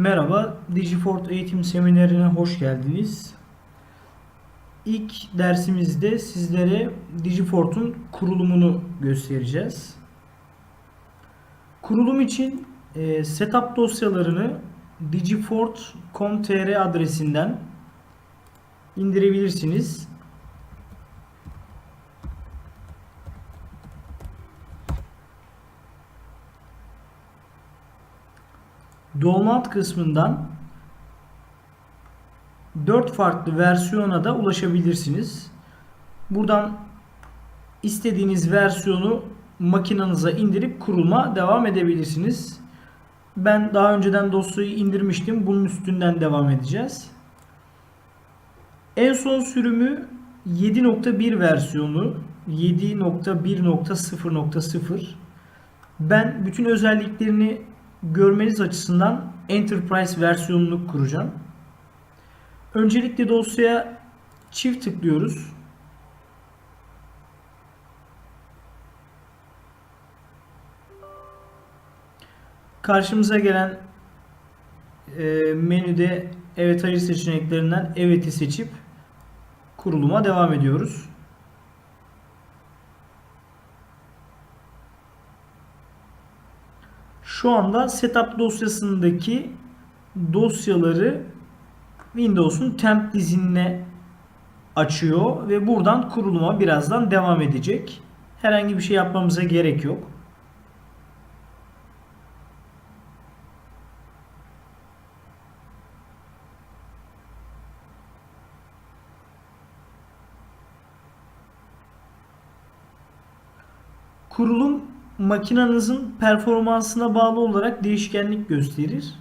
Merhaba, Digifort eğitim seminerine hoş geldiniz. İlk dersimizde sizlere Digifort'un kurulumunu göstereceğiz. Kurulum için e, setup dosyalarını digifort.com.tr adresinden indirebilirsiniz. Download kısmından 4 farklı versiyona da ulaşabilirsiniz. Buradan istediğiniz versiyonu makinenize indirip kurulma devam edebilirsiniz. Ben daha önceden dosyayı indirmiştim. Bunun üstünden devam edeceğiz. En son sürümü 7.1 versiyonu 7.1.0.0 Ben bütün özelliklerini görmeniz açısından Enterprise versiyonunu kuracağım. Öncelikle dosyaya çift tıklıyoruz. Karşımıza gelen e, menüde evet hayır seçeneklerinden evet'i seçip kuruluma devam ediyoruz. Şu anda setup dosyasındaki dosyaları Windows'un temp dizinine açıyor ve buradan kuruluma birazdan devam edecek. Herhangi bir şey yapmamıza gerek yok. Kurulum makinenizin performansına bağlı olarak değişkenlik gösterir.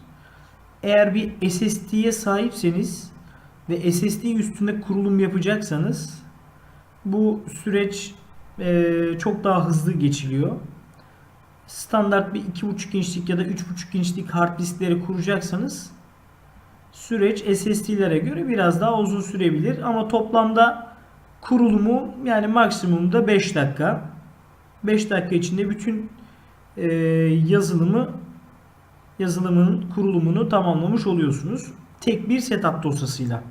Eğer bir SSD'ye sahipseniz ve SSD üstünde kurulum yapacaksanız bu süreç e, çok daha hızlı geçiliyor. Standart bir 2.5 inçlik ya da 3.5 inçlik hard diskleri kuracaksanız süreç SSD'lere göre biraz daha uzun sürebilir ama toplamda kurulumu yani maksimumda 5 dakika. 5 dakika içinde bütün e, yazılımı yazılımın kurulumunu tamamlamış oluyorsunuz. Tek bir setup dosyasıyla.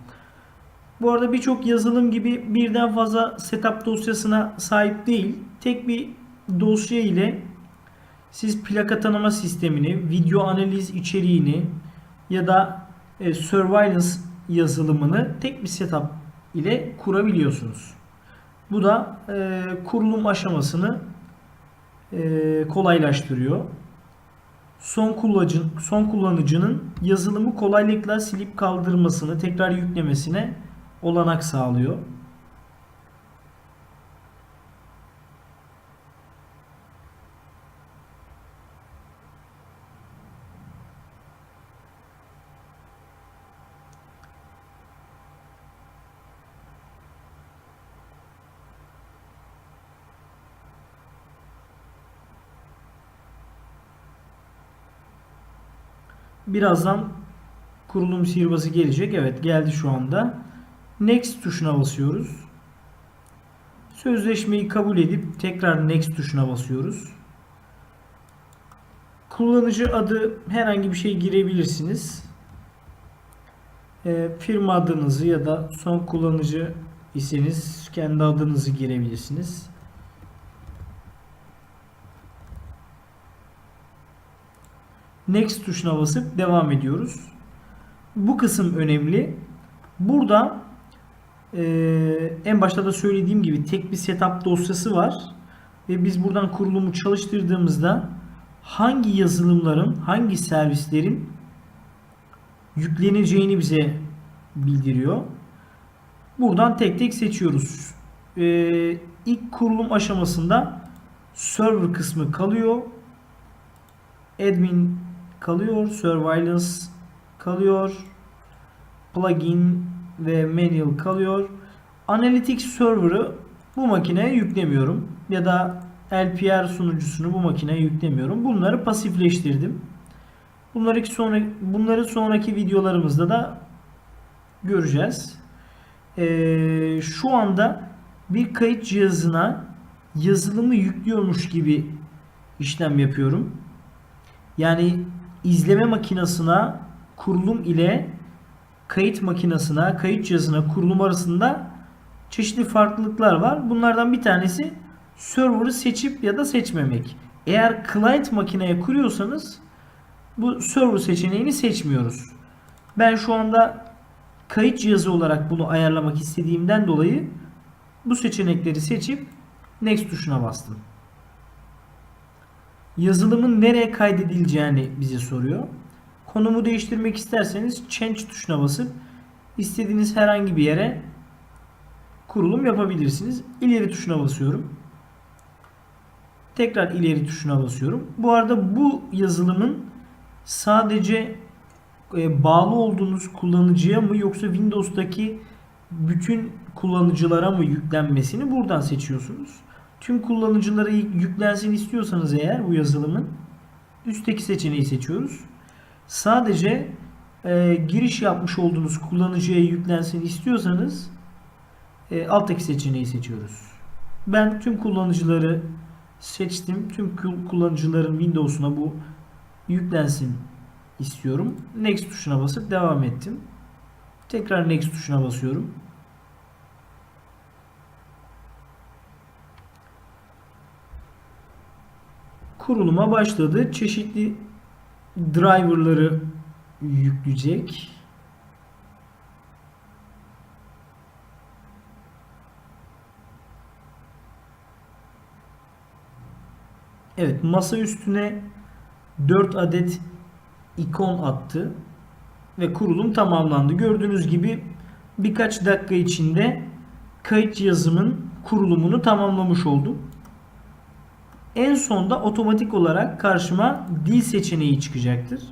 Bu arada birçok yazılım gibi birden fazla setup dosyasına sahip değil. Tek bir dosya ile siz plaka tanıma sistemini, video analiz içeriğini ya da e, surveillance yazılımını tek bir setup ile kurabiliyorsunuz. Bu da e, kurulum aşamasını e, kolaylaştırıyor. Son kullanıcı son kullanıcının yazılımı kolaylıkla silip kaldırmasını, tekrar yüklemesine olanak sağlıyor. Birazdan kurulum sihirbazı gelecek. Evet geldi şu anda. Next tuşuna basıyoruz. Sözleşmeyi kabul edip tekrar Next tuşuna basıyoruz. Kullanıcı adı herhangi bir şey girebilirsiniz. E, firma adınızı ya da son kullanıcı iseniz kendi adınızı girebilirsiniz. Next tuşuna basıp devam ediyoruz. Bu kısım önemli. Burada e, en başta da söylediğim gibi tek bir setup dosyası var. Ve biz buradan kurulumu çalıştırdığımızda hangi yazılımların, hangi servislerin yükleneceğini bize bildiriyor. Buradan tek tek seçiyoruz. Ee, ilk kurulum aşamasında server kısmı kalıyor. Admin kalıyor. Surveillance kalıyor. Plugin ve manual kalıyor. Analytics server'ı bu makineye yüklemiyorum. Ya da LPR sunucusunu bu makineye yüklemiyorum. Bunları pasifleştirdim. Bunları sonra bunları sonraki videolarımızda da göreceğiz. Ee, şu anda bir kayıt cihazına yazılımı yüklüyormuş gibi işlem yapıyorum. Yani izleme makinesine kurulum ile kayıt makinesine, kayıt cihazına kurulum arasında çeşitli farklılıklar var. Bunlardan bir tanesi server'ı seçip ya da seçmemek. Eğer client makineye kuruyorsanız bu server seçeneğini seçmiyoruz. Ben şu anda kayıt cihazı olarak bunu ayarlamak istediğimden dolayı bu seçenekleri seçip next tuşuna bastım. Yazılımın nereye kaydedileceğini bize soruyor. Konumu değiştirmek isterseniz change tuşuna basıp istediğiniz herhangi bir yere kurulum yapabilirsiniz. İleri tuşuna basıyorum. Tekrar ileri tuşuna basıyorum. Bu arada bu yazılımın sadece e, bağlı olduğunuz kullanıcıya mı yoksa Windows'taki bütün kullanıcılara mı yüklenmesini buradan seçiyorsunuz. Tüm kullanıcılara yüklensin istiyorsanız eğer bu yazılımın üstteki seçeneği seçiyoruz. Sadece e, giriş yapmış olduğunuz kullanıcıya yüklensin istiyorsanız e, alttaki seçeneği seçiyoruz. Ben tüm kullanıcıları seçtim. Tüm kullanıcıların Windows'una bu yüklensin istiyorum. Next tuşuna basıp devam ettim. Tekrar Next tuşuna basıyorum. Kuruluma başladı. Çeşitli driver'ları yükleyecek. Evet masa üstüne 4 adet ikon attı ve kurulum tamamlandı. Gördüğünüz gibi birkaç dakika içinde kayıt cihazımın kurulumunu tamamlamış oldum. En sonda otomatik olarak karşıma dil seçeneği çıkacaktır.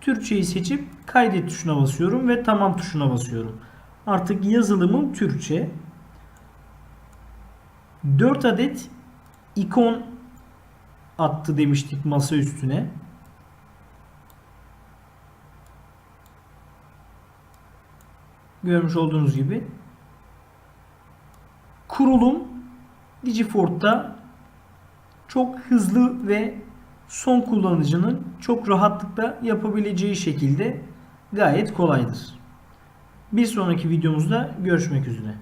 Türkçeyi seçip kaydet tuşuna basıyorum ve tamam tuşuna basıyorum. Artık yazılımım Türkçe. 4 adet ikon attı demiştik masa üstüne. Görmüş olduğunuz gibi. Kurulum Digiford'da çok hızlı ve son kullanıcının çok rahatlıkla yapabileceği şekilde gayet kolaydır. Bir sonraki videomuzda görüşmek üzere.